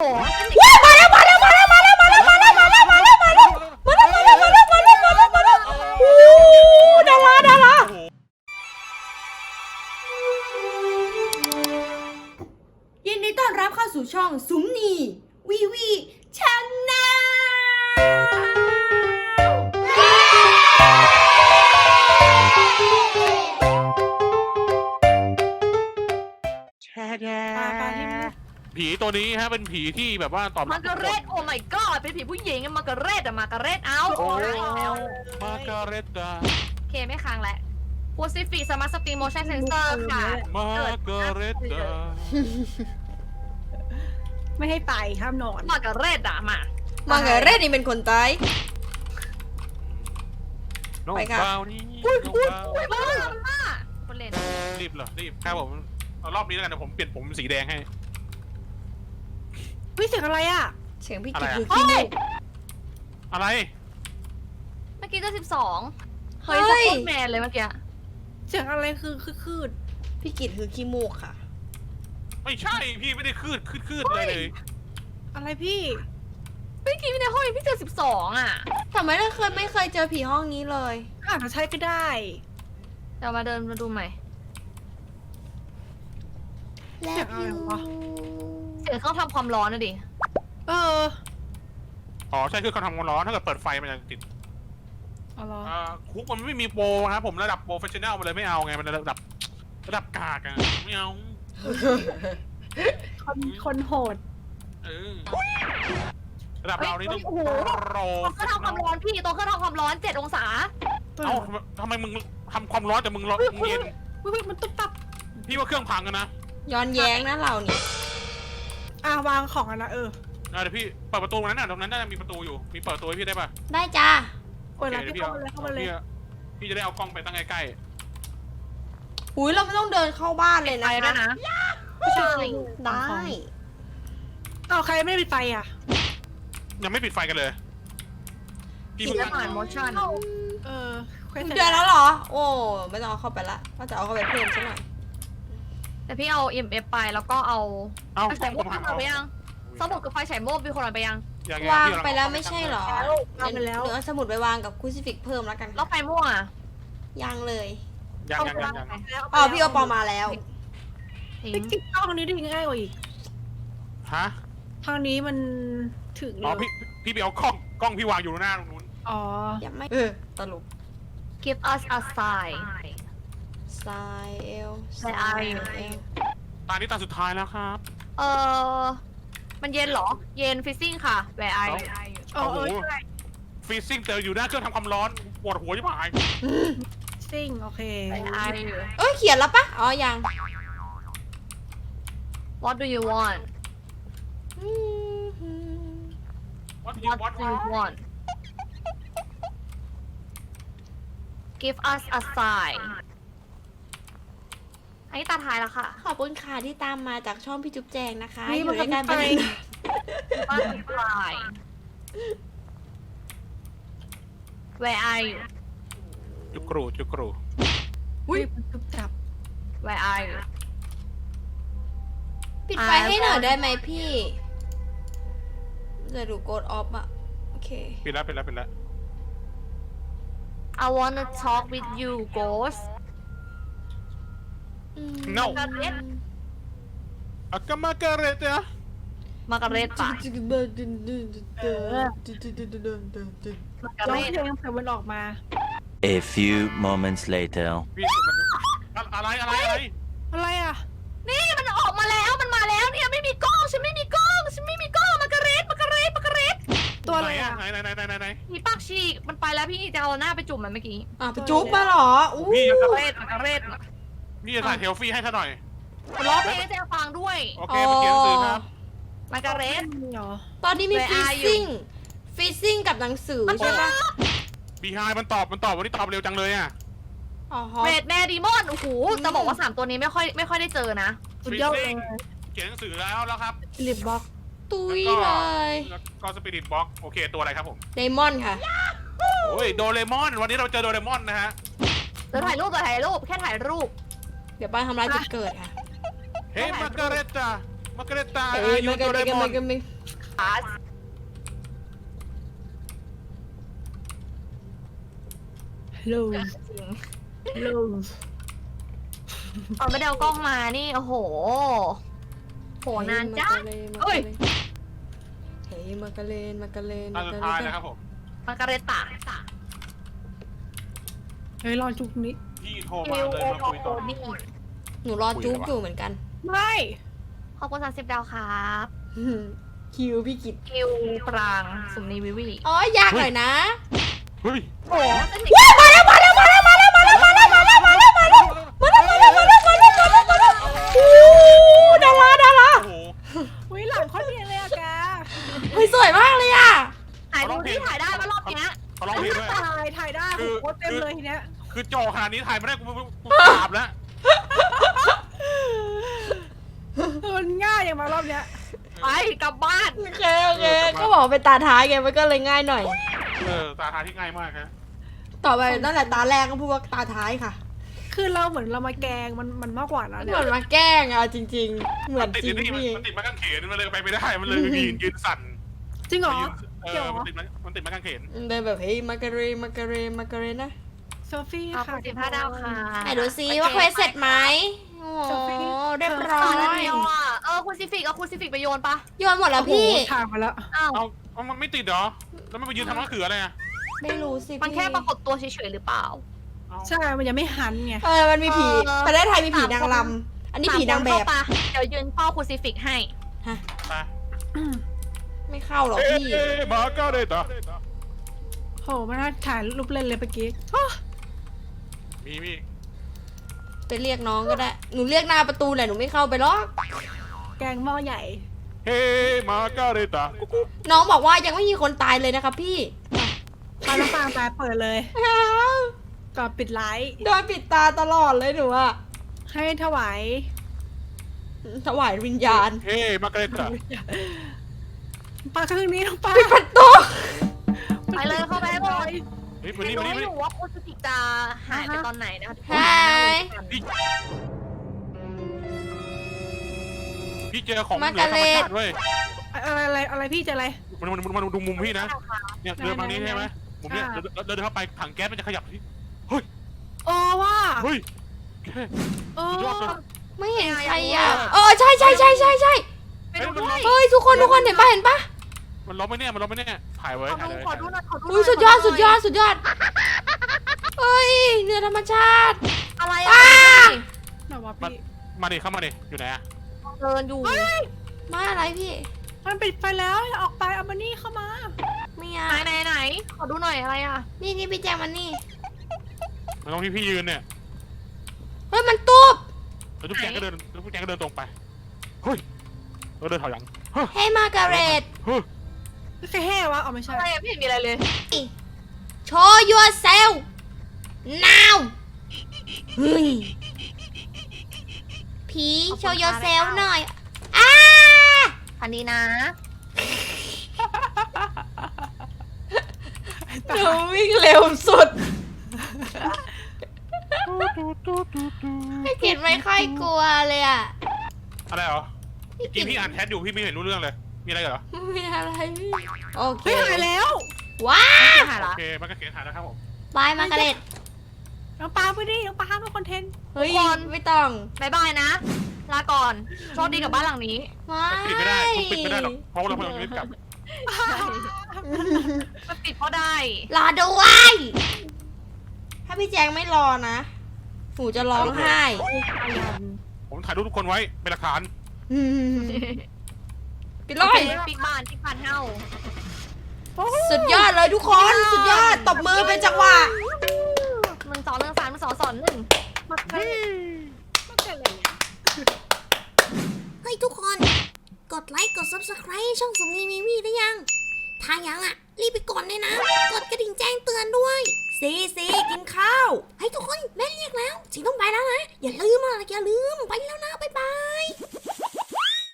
我。 ตัวนี้ฮะเป็นผีที่แบบว่าตอบมาร์การเร็ตโอ้ my god เป็นผีผู้หญิงอะมาร์การเร็ตอะมาร์การเร็ตเอาโอ้โอ้ยแล้วมาการเรตดาโอเคไม่ค้างแล้วพูซิฟิกสมาร์ทสตรีมโมชั่นเซนเซอร์ค่ะมาการเรตดาไม่ให้ไปห้ามนอน มาร์การเร็ตอะมา มาเกเรตนี่เป็นคนตาย น้องไปค่ะเบานี่น้องเบาอุ้ยบ้ามันบ้าคนเล่นรีบเหรอรีบครับผมเอารอบนี้แล้วกันเดี๋ยวผมเปลี่ยนผมสีแดงให้ วิเสียงอะไรอะ เสียงพี่อะไรกิจอะ คือขี้มูก อะไร เมื่อกี้จะสิบสองเฮ้เฮ้ยยสปอตแมนเลยเมื่อกี้เสียงอะไรคือคือคืดพี่กิจคือขี้มูกค่ะ ไม่ใช่พี่ไม่ได้คืดคืดคืดเลยเลยอะไรพี่เมื่อกี้ในห้องพี่เจอสิบสองอะทำไมเราเคยไม่เคยเจอผีห้องนี้เลย อาจจะใช่ก็ได้ เดี๋ยวมาเดินมาดูใหม่ เสียงอะไรวะเสียงเครื่องทำความร้อนนะดิ เอออ๋อใช่คือเขาทำความร้อนถ้าเกิดเปิดไฟมันจะติดเอาเหรออ่าคุกมันไม่มีโปรครับผมระดับโปรเฟชชั่นแนลมันเลยไม่เอาไงมันระดับระดับกากอะไม่เอาคนคนโหด เออระดับเรานี่ต้องโอ้โห โปรตัวเครื่องทำความร้อนพี่ตัวเครื่องทำความร้อนเจ็ดองศาตัวเอ้าทำไมมึงทำความร้อนแต่มึงร้อนมึงเย็นวิวิมันตุ๊บตับพี่ว่าเครื่องพังกันนะย้อนแย้งนะเราเนี่ย อะวางของกันนะเอออะเดี๋ยวพี่เปิดประตูตรงนั้นน่ะตรงนั้นน่าจะมีประตูอยู่ มีเปิดประตูให้พี่ได้ป่ะได้จ้าเปิดแล้วโอคพี่เข้ามาเลยเข้ามาเลยพี่พี่จะได้เอากล้องไปตั้งใกล้หุยเราไม่ต้องเดินเข้าบ้านเลยไปนะด้วยคะนะไม่ใช่ได้ เอาใครไม่ได้ปิดไฟอะๆยังไม่ปิดไฟกันเลยพี่ผีเพิ่งจะผ่านโมชั่น เออค่อยเดือนแล้วเหรอ โอ้ ไม่ต้องเอาเข้าไปละก็จะเอาเข้าไปเพิ่มซะหน่อย แต่พี่เอา EMF ไปแล้วก็เอาเอาไฟกล้ฉาอยงโมผมกหาพี่เขาเอาไปยังสมุดกับไฟฉายโมกมีคนเอาไปยังอย่างวางพี่กำลัไปแล้วไม่ใช่เหรอวางไปแล้ว เดี๋ยวเอาสมุดไปวางกับคูซิฟิกเพิ่มแล้วกันแล้วไฟม่วงอะยังเลยยังยังยังยังแล้วอ๋อพี่โอปอมาแล้ว ทิ้งพี่กิ๊กเอาทางนี้ได้ง่ายกว่าอีก ฮะทางนี้มันถึงอ๋อเลยพี่พี่ไปเอากล้องกล้องพี่วางอยู่หน้าตรงนู้น อ๋อ ยังไม่เออตลก give us a sign ซายเอล Where are you? เอลตานี้ตาสุดท้ายแล้วครับ เออมันเย็นเหรอ เย็นฟิซซิ่งค่ะ where are you อ๋อเออโอ้โหใช่ฟรีซิ่งแต่อยู่หน้าเครื่องทำความร้อนปวดหัวยิ่งหาย ซิ่งโอเค where are you เอ้ยเขียนแล้วปะอ๋อยัง what do you want วัดยู what วัด do you want give us a sign อั นนี้ตาท้ายแล้วค่ะขอบคุณค่ะที่ตามมาจากช่องพี่จุ๊บแจงนะคะนี่อยู่มันด้วยกันไปเป็น บ้านคุณปลาย where are you จุกรูจุกรู อุ้ยมันตุ๊บตับ where are you ปิดไฟให้หน่อยได้ไหมพี่จะดูโกดออฟอะโอเค ปิดแล้วปิดแล้วปิดแล้ว I wanna talk with you ghost อืม No มาการเร็ตอากามาการเตะมาการเร็ตปะมาการร้องเร็ตเพลงแต่มันออกมา A few moments later. พี่มันอะไรอะไรอะไรอะไรอะ นี่มันออกมาแล้วมันมาแล้วเนี่ยไม่มีกล้องฉันไม่มีกล้องฉันไม่มีกล้องมาการเร็ตมาการเร็ตมาการเร็ตตัวอะไรอะไหนไหนไหนไหนไหนไหนมีปากฉีกมันไปแล้วพี่จะเอาหน้าไปจุ่มมันเมื่อกี้ อะไปจุ๊บมาเหรออู้พี่จะมา พี่จะถ่ายเทลฟี่ให้ซะหน่อยมันร้องเพลงให้เจ๊ฟังด้วย โอเคมาเขียนหนังสือครับ มาการเร็ตมีเหรอ ตอนนี้มี Where ฟี are you? ซิ่งฟีซิ่งกับหนังสือใช่ปะบีไฮมันตอบมันตอบวันนี้ตอบเร็วจังเลยอะอ๋อฮะเรดแมดีมอนโอ้โหจะบอกว่าสามตัวนี้ไม่ค่อยไม่ค่อยได้เจอนะ สุดยอดเลยเขียนหนังสือแล้วแล้วครับลิปบ็อกตุยแล้วก็เลยแล้วก็สปิริตบ็อกโอเคตัวอะไรครับผมไดมอนด์ค่ะ โอ้ยโดเรมอนวันนี้เราเจอโดเรมอนนะฮะ เดี๋ยวถ่ายรูปเดี๋ยวถ่ายรูปแค่ถ่ายรูป เดี๋ยวป้าทำลายจุดเกิดค่ะเฮ้ยมาการเรตจ้ามาร์กาเร็ตตาเฮ้ยอายุมาโดกันเรกันมอมานกันมาขาฮัลโหลฮัลโหลเอาไม่ได้เอากล้องมานี่โอ้โหโหนานจ้าเอ้ยเฮ้ยมากาเลนมากาเลนตามาสุดกาท้ายเลนนะครับผมมาการเรตาเฮ้ยรอจุกนี้พี่ โทรคิมาวเลยโอมาคุยตอนนี่หนูรอจุ๊บอยู่เหมือนกันไม่ขอบคุณสามสิบดาวครับคิวพี่กิตคิวปรางสุมนีวิวีอ๋อยากหน่อยนะเฮ้ยโอ้สนิทมาแล้วมาแล้วมาแล้วมาแล้วมาแล้วมาแล้วมาแล้วมาแล้วมาแล้วมาแล้วมาแล้วมาแล้วมาแล้วมาแล้วมาแล้วโอ้ดาราดาราโอ้โหอุ้ยหลังเขาเนียนเลยอะแกเฮ้ยสวยมากเลยอะถ่ายดูที่ถ่ายได้ว่ารอบเนี้ยเขาร้องเพลงด้วยถ่ายถ่ายได้โอ้โหเต็มเลยทีเนี้ย คือจอขนาดนี้ถ่ายไม่ได้กูกูกูกราบแล้วมันง่ายอย่างมารอบเนี้ยไปกลับบ้านโอเคโอเคก็บอกว่าเป็นตาท้ายไงมันก็เลยง่ายหน่อย เออตาทาที่ง่ายมากฮะต่อไปตั้งแต่ตาแรกก็พูดว่าตาท้ายค่ะ คือเราเหมือนเรามาแกงมันมันมากกว่านะเหเนี่ยมือนมาแกล้งอะจริง ๆ เหมือนติดจริงนี่พี่มันติดมากางเขนมันเลยไปไม่ได้มันเลยยืนยืนสั่นจริงเหรอ เอเกี่ยวอเหรอ มันติดมันติดมากางเขน เดินแบบเฮ้ยมาการเรมาการเรมาการเรนะ โซฟี่ขอบค่ะ คุณสิบห้าดาวค่ะไหนดูซิว่าเควสเสร็จไหมโอ้โหเรียบร้อต่อแล้วย เดียวอะเออคุณซิฟิกเอาคุณซิฟิกไปโยนปะโยนหมดแล้วพี่ โอ้โหถ่ายมาแล้ว อ้าวเอาเอามันไม่ติดเหรอ แล้วมันไปยืนทำมะเขืออะไรอะไม่รู้สิมันแค่ปรากฏตัวเฉยๆหรือเปล่า เอาใช่ มันยังไม่หันไง เออ มันมีผีเออ ประเทศไทยมีผีนางรำอันนี้ผีนางแบบสมคเข้ปะเดี๋ยวยืนเฝ้าคุณซิฟิกให้ ไปไม่เข้าหรอกเอ๊พี่ะมาร์กาเร็ตตาโหมันน่าถ่ายรูปเล่นเลยเมื่อกี้ มีมีไปเรียกน้องก็ได้ หนูเรียกหน้าประตูหน่อยหนูไม่เข้าไปหรอก แกงหม้อใหญ่ เฮ้มาร์กาเร็ตตาน้องบอกว่ายังไม่มีคนตายเลยนะคะพี่ตาน้ำตาตายเปิดเลยอ้าวก่อนปิดไลฟ์โดนปิดตาตลอดเลยหนูอะให้ถวายถวายวิญญาณเฮ้มาร์กาเร็ตตาปลาครึ่งนี้น้องปลาปิดประตู เฮ้ยไม่วันนี้วันรู้นี้อยู่ว่าคุณซิฟิกจะหายไปตอนไหนนะคะใช่พี่เจอของเหลือธรรมชาติเว้ยอะไรอะไรอะไรพี่จะอะไรมันมันมันดูมุมพี่นะเนี่ยเดินมานี้ใช่ไหมมุมเนี้ยอ่าเดินเดินเข้าไปถังแก๊สมันจะขยับที่โอ้ว่าเฮ้ยเออสุดยอดเลย ไม่เห็นใครอะเออใช่ใช่ใช่ใช่ใช่ไปดูด้วยเฮ้ยทุกคนทุกคนเห็นปะเห็นปะมันล้มไหมเนี่ยมันล้มไหมเนี่ย ถ่ายไว้ขอถ่ายดูเลยขอดูหน่อยขอดูหน่อุ้ยสุดยอดสุดยอดสุดยอดเฮ้ยเนื้อธรรมชาติ อะไรอ่าอะหน่อยว่ามาพี่มาดิเข้ามาดิอยู่ไหนอะเดินอยู่มาอะไรพี่ มันปิดไฟแล้วอย่าออกไปเอามานี่เข้ามา ไม่อไหนยากไหนไหนขอดูหน่อยอะไรอะนี่นี่พี่แจงมันนี่มันต้องที่พี่ยืนเนี่ยเฮ้ยมันตูบแล้วทุกแกก็เดินแล้วทุกแกก็เดินตรงไปเฮ้ยแล้วเดินถอยหลังเฮ้ยเฮ้ยมาการเรตเฮ้ย ไม่ใช่แห่วะเอาไม่ใช่อะไรอะไม่เห็นมีอะไรเลย โชว์ yourself now เฮ้ยผีโชว์ yourself หน่อยอ้าอันนี้นะหนูวิ่งเร็วสุดไม่กิดไม่ค่อยกลัวเลยอะอะไรเหรอพี่กินพี่อ่านแชทอยู่พี่ไม่เห็นรู้เรื่องเลย มีอะไรเหรอไม่มีอะไรพี่โอเคเฮ้ยหายแล้วว้าไม่วหายโอละเคมันก็เขียนหาแล้วครับผมบายมาการเรตน้องปลาไปดิน้องปลาเป็นคอนเทนต์เฮ้ยไม่ต้องบายบายนะ ลาก่อนโชคดีกับบ้านหลังนี้ไม่ปิดไม่ได้คุณปิดไม่ได้หรอกเพราะเราเพิ่งรีบกลับมันปิดเพราะได้ รอด้วยถ้าพี่แจงไม่รอนะหนูจะร้องไห้ ผมถ่ายรูปทุกคนไว้เป็นหลักฐาน อืมปิดเลโอเคยปิดบ้านปิดบ้านเฮาสุดยอดเลยทุกคนสุดยอดตบมือเป็นจังหวะ มึงสอนหนึ่งสามมึงสอนสอนหนึ่งมาเกิดมาเกิดอะไรเนี่ยเฮ้ยทุกคน กดไลค์กด subscribe ให้ช่องสมนีมีวีได้ยัง ถ้ายังอะ รีบไปกดเลยนะ กดกระดิ่งแจ้งเตือนด้วยซีซีกินข้าวให้ยทุกคน แม่เรียกแล้วสิต้องไปแล้วนะ อย่าลืมอะอย่าลืม ไปแล้วนะ บ๊ายบาย